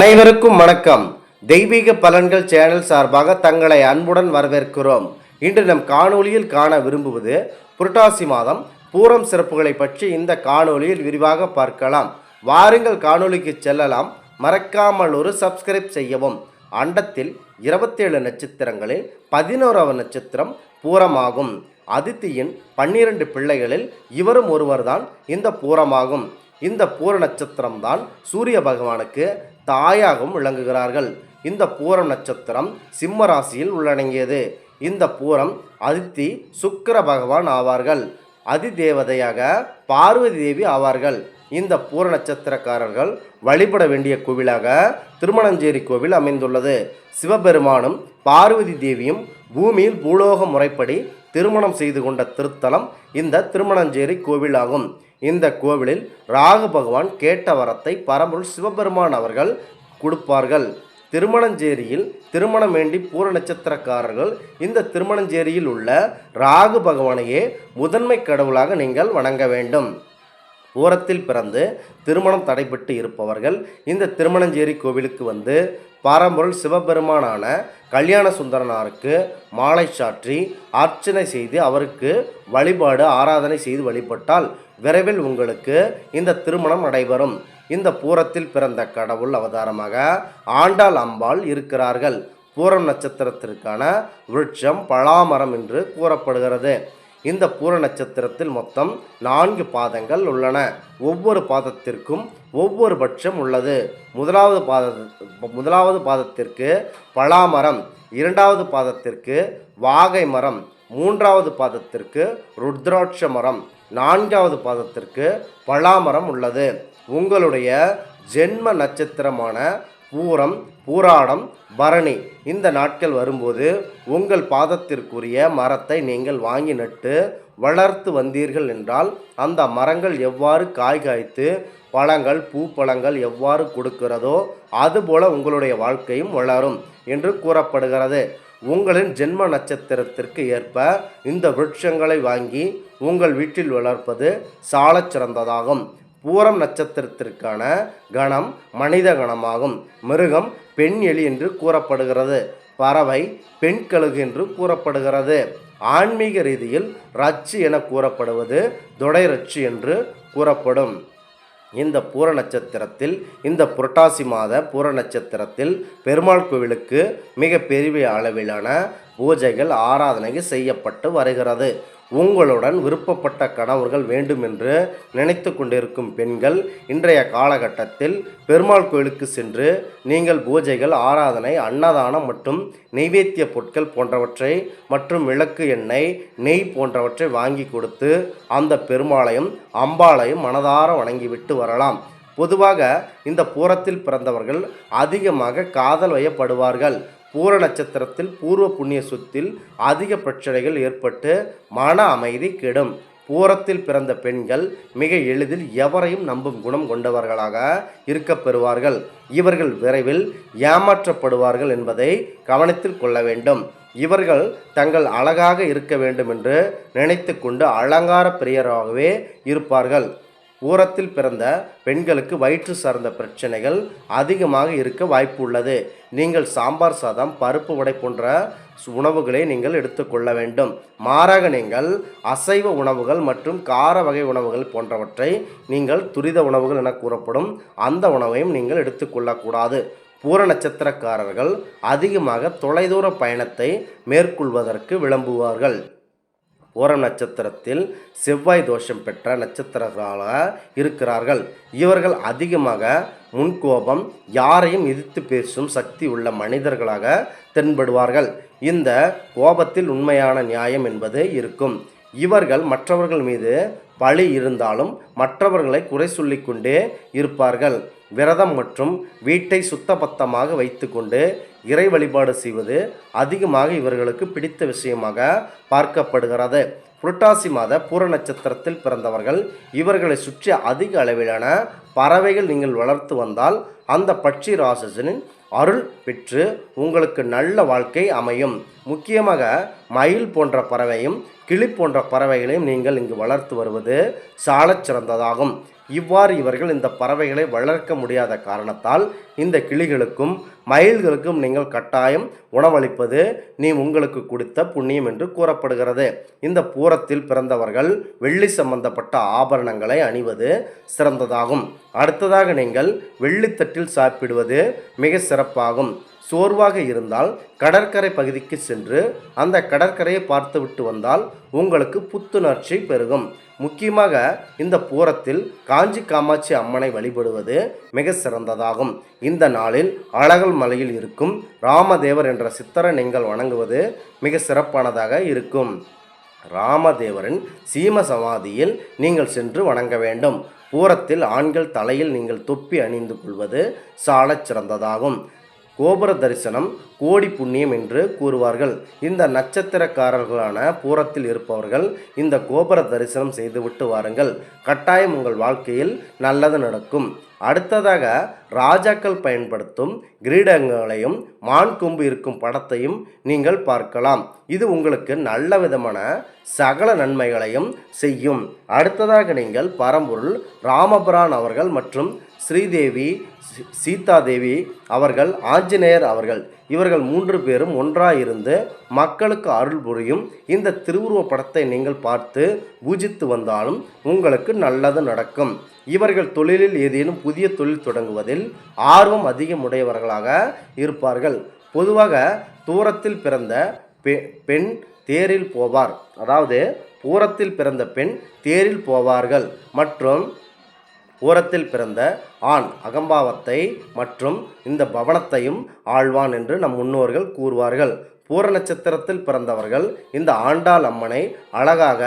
அனைவருக்கும் வணக்கம். தெய்வீக பலன்கள் சேனல் சார்பாக தங்களை அன்புடன் வரவேற்கிறோம். இன்று நம் காணொலியில் காண விரும்புவது புரட்டாசி மாதம் பூரம் சிறப்புகளை பற்றி இந்த காணொலியில் விரிவாக பார்க்கலாம். வாருங்கள் காணொலிக்கு செல்லலாம். மறக்காமல் ஒரு சப்ஸ்கிரைப் செய்யவும். அண்டத்தில் இருபத்தேழு நட்சத்திரங்களில் பதினோராவது நட்சத்திரம் பூரமாகும். அதித்தியின் பன்னிரண்டு பிள்ளைகளில் இவரும் ஒருவர்தான் இந்த பூரமாகும். இந்த பூர நட்சத்திரம்தான் சூரிய பகவானுக்கு தாயாகவும் விளங்குகிறார்கள். இந்த பூரம் நட்சத்திரம் சிம்ம ராசியில் உள்ளடங்கியது. இந்த பூரம் அதித்தி சுக்கர பகவான் ஆவார்கள். அதிதேவதையாக பார்வதி தேவி ஆவார்கள். இந்த பூர நட்சத்திரக்காரர்கள் வழிபட வேண்டிய கோவிலாக திருமணஞ்சேரி கோவில் அமைந்துள்ளது. சிவபெருமானும் பார்வதி தேவியும் பூமியில் பூலோக முறைப்படி திருமணம் செய்து கொண்ட திருத்தலம் இந்த திருமணஞ்சேரி கோவிலாகும். இந்த கோவிலில் ராகு பகவான் கேட்ட வரத்தை பரம்பொருள் சிவபெருமான் அவர்கள் கொடுப்பார்கள். திருமணஞ்சேரியில் திருமணம் வேண்டி பூர நட்சத்திரக்காரர்கள் இந்த திருமணஞ்சேரியில் உள்ள ராகு பகவானையே முதன்மை கடவுளாக நீங்கள் வணங்க வேண்டும். பூரத்தில் பிறந்து திருமணம் தடைபட்டு இருப்பவர்கள் இந்த திருமணஞ்சேரி கோவிலுக்கு வந்து பாரம்பொருள் சிவபெருமானான கல்யாண சுந்தரனாருக்கு மாலை சாற்றி அர்ச்சனை செய்து அவருக்கு வழிபாடு ஆராதனை செய்து வழிபட்டால் விரைவில் உங்களுக்கு இந்த திருமணம் நடைபெறும். இந்த பூரத்தில் பிறந்த கடவுள் அவதாரமாக ஆண்டாள் அம்பாள் இருக்கிறார்கள். பூரம் நட்சத்திரத்திற்கான விருட்சம் பலாமரம் என்று கூறப்படுகிறது. இந்த பூர நட்சத்திரத்தில் மொத்தம் நான்கு பாதங்கள் உள்ளன. ஒவ்வொரு பாதத்திற்கும் ஒவ்வொரு பட்சம் உள்ளது. முதலாவது பாத முதலாவது பாதத்திற்கு பலாமரம் இரண்டாவது பாதத்திற்கு வாகை மரம் மூன்றாவது பாதத்திற்கு ருத்ராட்ச மரம் நான்காவது பாதத்திற்கு பலாமரம் உள்ளது. உங்களுடைய ஜென்ம நட்சத்திரமான பூரம் பூராடம் பரணி இந்த நாட்கள் வரும்போது உங்கள் பாதத்திற்குரிய மரத்தை நீங்கள் வாங்கி நட்டு வளர்த்து வந்தீர்கள் என்றால் அந்த மரங்கள் எவ்வாறு காய் காய்த்து பழங்கள் பூ பழங்கள் எவ்வாறு கொடுக்கிறதோ அதுபோல உங்களுடைய வாழ்க்கையும் வளரும் என்று கூறப்படுகிறது. உங்களின் ஜென்ம நட்சத்திரத்திற்கு ஏற்ப இந்த விருட்சங்களை வாங்கி உங்கள் வீட்டில் வளர்ப்பது சாலச் சிறந்ததாகும். பூரம் நட்சத்திரத்திற்கான கணம் மனித கணமாகும். மிருகம் பெண் எலி என்று கூறப்படுகிறது. பறவை பெண் கழுகு என்று கூறப்படுகிறது. ஆன்மீக ரீதியில் ரச்சு என கூறப்படுவது தொடை ரச்சு என்று கூறப்படும். இந்த பூர நட்சத்திரத்தில் இந்த புரட்டாசி மாத பூர நட்சத்திரத்தில் பெருமாள் கோவிலுக்கு மிக பெரிய அளவிலான பூஜைகள் ஆராதனைகள் செய்யப்பட்டு வருகிறது. உங்களுடன் விருப்பப்பட்ட கணவர்கள் வேண்டும் என்று நினைத்து கொண்டிருக்கும் பெண்கள் இன்றைய காலகட்டத்தில் பெருமாள் கோயிலுக்கு சென்று நீங்கள் பூஜைகள் ஆராதனை அன்னதானம் மற்றும் நெய்வேத்திய பொருட்கள் போன்றவற்றை மற்றும் விளக்கு எண்ணெய் நெய் போன்றவற்றை வாங்கி கொடுத்து அந்த பெருமாளையும் அம்பாளையும் மனதார வணங்கிவிட்டு வரலாம். பொதுவாக இந்த பூரத்தில் பிறந்தவர்கள் அதிகமாக காதல் வயப்படுவார்கள். பூர நட்சத்திரத்தில் பூர்வ புண்ணிய சொத்தில் அதிக பிரச்சனைகள் ஏற்பட்டு மன அமைதி கெடும். பூரத்தில் பிறந்த பெண்கள் மிக எளிதில் எவரையும் நம்பும் குணம் கொண்டவர்களாக இருக்கப் பெறுவார்கள். இவர்கள் விரைவில் ஏமாற்றப்படுவார்கள் என்பதை கவனத்தில் கொள்ள வேண்டும். இவர்கள் தங்கள் அழகாக இருக்க வேண்டும் என்று நினைத்து கொண்டு அலங்கார பிரியராகவே இருப்பார்கள். ஊரத்தில் பிறந்த பெண்களுக்கு வயிற்று சார்ந்த பிரச்சனைகள் அதிகமாக இருக்க வாய்ப்பு உள்ளது நீங்கள் சாம்பார் சாதம் பருப்பு வடை போன்ற உணவுகளை நீங்கள் எடுத்துக்கொள்ள வேண்டும். மாறாக நீங்கள் அசைவ உணவுகள் மற்றும் கார வகை உணவுகள் போன்றவற்றை நீங்கள் துரித உணவுகள் என கூறப்படும் அந்த உணவையும் நீங்கள் எடுத்துக்கொள்ளக்கூடாது பூர நட்சத்திரக்காரர்கள் அதிகமாக தொலைதூர பயணத்தை மேற்கொள்வதற்கு விளம்புவார்கள். பூரம் நட்சத்திரத்தில் செவ்வாய் தோஷம் பெற்ற நட்சத்திரங்களாக இருக்கிறார்கள். இவர்கள் அதிகமாக முன்கோபம் யாரையும் எதிர்த்து பேசும் சக்தி உள்ள மனிதர்களாக தென்படுவார்கள். இந்த கோபத்தில் உண்மையான நியாயம் என்பது இருக்கும். இவர்கள் மற்றவர்கள் மீது பழி இருந்தாலும் மற்றவர்களை குறை சொல்லிக்கொண்டே இருப்பார்கள். விரதம் மற்றும் வீட்டை சுத்தபத்தமாக வைத்துக்கொண்டு இறை வழிபாடு செய்வது அதிகமாக இவர்களுக்கு பிடித்த விஷயமாக பார்க்கப்படுகிறது. புரட்டாசி மாத பூர நட்சத்திரத்தில் பிறந்தவர்கள் இவர்களை சுற்றி அதிக அளவிலான பறவைகள் நீங்கள் வளர்த்து வந்தால் அந்த பட்சி ராசசனின் அருள் பெற்று உங்களுக்கு நல்ல வாழ்க்கை அமையும். முக்கியமாக மயில் போன்ற பறவையும் கிளி போன்ற பறவைகளையும் நீங்கள் இங்கு வளர்த்து வருவது சாலச் சிறந்ததாகும். இவ்வாறு இவர்கள் இந்த பறவைகளை வளர்க்க முடியாத காரணத்தால் இந்த கிளிகளுக்கும் மயில்களுக்கும் நீங்கள் கட்டாயம் உணவளிப்பது நீ உங்களுக்கு கொடுத்த புண்ணியம் என்று கூறப்படுகிறது. இந்த பூரத்தில் பிறந்தவர்கள் வெள்ளி சம்பந்தப்பட்ட ஆபரணங்களை அணிவது சிறந்ததாகும். அடுத்ததாக நீங்கள் வெள்ளித்தட்டில் சாப்பிடுவது மிக சிறப்பாகும். சோர்வாக இருந்தால் கடற்கரை பகுதிக்கு சென்று அந்த கடற்கரையை பார்த்துவிட்டு வந்தால் உங்களுக்கு புத்துணர்ச்சி பெருகும். முக்கியமாக இந்த பூரத்தில் காஞ்சி காமாட்சி அம்மனை வழிபடுவது மிக சிறந்ததாகும். இந்த நாளில் அழகல் மலையில் இருக்கும் ராமதேவர் என்ற சித்தரை நீங்கள் வணங்குவது மிக சிறப்பானதாக இருக்கும். ராமதேவரின் சீம சமாதியில் நீங்கள் சென்று வணங்க வேண்டும். பூரத்தில் ஆண்கள் தலையில் நீங்கள் தொப்பி அணிந்து கொள்வது சாலச் சிறந்ததாகும். கோபுர தரிசனம் கோடி புண்ணியம் என்று கூறுவார்கள். இந்த நட்சத்திரக்காரர்களான பூரத்தில் இருப்பவர்கள் இந்த கோபுர தரிசனம் செய்துவிட்டு வாருங்கள். கட்டாயம் உங்கள் வாழ்க்கையில் நல்லது நடக்கும். அடுத்ததாக ராஜாக்கள் பயன்படுத்தும் கிரீடங்களையும் மான் கொம்பு இருக்கும் படத்தையும் நீங்கள் பார்க்கலாம். இது உங்களுக்கு நல்ல விதமான சகல நன்மைகளையும் செய்யும். அடுத்ததாக நீங்கள் பரம்பொருள் ராமபுரான் அவர்கள் மற்றும் ஸ்ரீதேவி சீதாதேவி அவர்கள் ஆஞ்சநேயர் அவர்கள். இவர்கள் மூன்று பேரும் ஒன்றாக இருந்து மக்களுக்கு அருள் புரியும் இந்த திருவுருவ படத்தை நீங்கள் பார்த்து பூஜித்து வந்தாலும் உங்களுக்கு நல்லது நடக்கும். இவர்கள் தொழிலில் ஏதேனும் புதிய தொழில் தொடங்குவதில் ஆர்வம் அதிகம் உடையவர்களாக இருப்பார்கள். பொதுவாக தூரத்தில் பிறந்த பெ- பெண் தேரில் போவார். அதாவது பூரத்தில் பிறந்த பெண் தேரில் போவார்கள். மற்றும் பூரத்தில் பிறந்த ஆண் அகம்பாவத்தை மற்றும் இந்த பவனத்தையும் ஆழ்வான் என்று நம் முன்னோர்கள் கூறுவார்கள். பூர நட்சத்திரத்தில் பிறந்தவர்கள் இந்த ஆண்டாள் அம்மனை அழகாக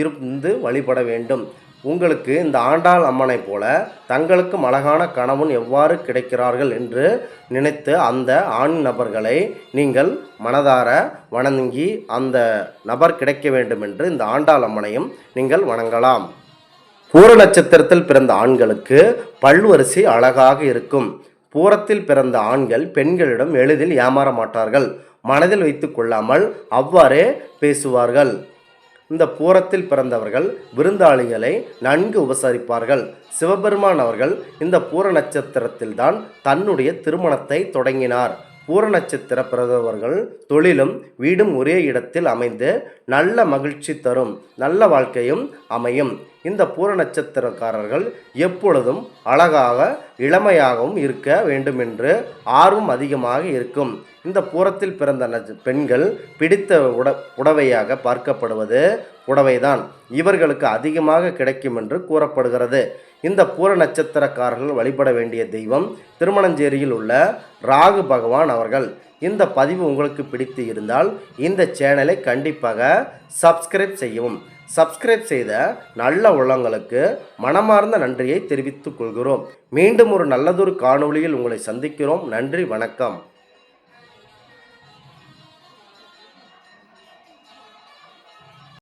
இருந்து வழிபட வேண்டும். உங்களுக்கு இந்த ஆண்டாள் அம்மனைப் போல தங்களுக்கும் அழகான கணவன் எவ்வாறு கிடைக்கிறார்கள் என்று நினைத்து அந்த ஆண் நபர்களை நீங்கள் மனதார வணங்கி அந்த நபர் கிடைக்க வேண்டும் என்று இந்த ஆண்டாள் அம்மனையும் நீங்கள் வணங்கலாம். பூர நட்சத்திரத்தில் பிறந்த ஆண்களுக்கு பல்வரிசை அழகாக இருக்கும். பூரத்தில் பிறந்த ஆண்கள் பெண்களிடம் எளிதில் ஏமாற மாட்டார்கள். மனதில் வைத்து கொள்ளாமல் அவ்வாறே பேசுவார்கள். இந்த பூரத்தில் பிறந்தவர்கள் விருந்தாளிகளை நன்கு உபசரிப்பார்கள். சிவபெருமான் அவர்கள் இந்த பூர நட்சத்திரத்தில்தான் தன்னுடைய திருமணத்தை தொடங்கினார். பூர நட்சத்திர பிறந்தவர்கள் தொழிலும் வீடும் ஒரே இடத்தில் அமைந்து நல்ல மகிழ்ச்சி தரும் நல்ல வாழ்க்கையும் அமையும். இந்த பூர நட்சத்திரக்காரர்கள் எப்பொழுதும் அழகாக இளமையாகவும் இருக்க வேண்டும் என்று ஆர்வம் அதிகமாக இருக்கும். இந்த பூரத்தில் பிறந்த நட்ச- பெண்கள் பிடித்த உட புடவையாக பார்க்கப்படுவது புடவைதான் இவர்களுக்கு அதிகமாக கிடைக்கும் என்று கூறப்படுகிறது. இந்த பூர நட்சத்திரக்காரர்கள் வழிபட வேண்டிய தெய்வம் திருமணஞ்சேரியில் உள்ள ராகு பகவான் அவர்கள். இந்த பதிவு உங்களுக்கு பிடித்து இருந்தால் இந்த சேனலை கண்டிப்பாக சப்ஸ்கிரைப் செய்யவும். சப்ஸ்கிரைப் செய்த நல்ல உள்ளங்களுக்கு மனமார்ந்த நன்றியை தெரிவித்துக் கொள்கிறோம். மீண்டும் ஒரு நல்லதொரு காணொளியில் உங்களை சந்திக்கிறோம். நன்றி வணக்கம்.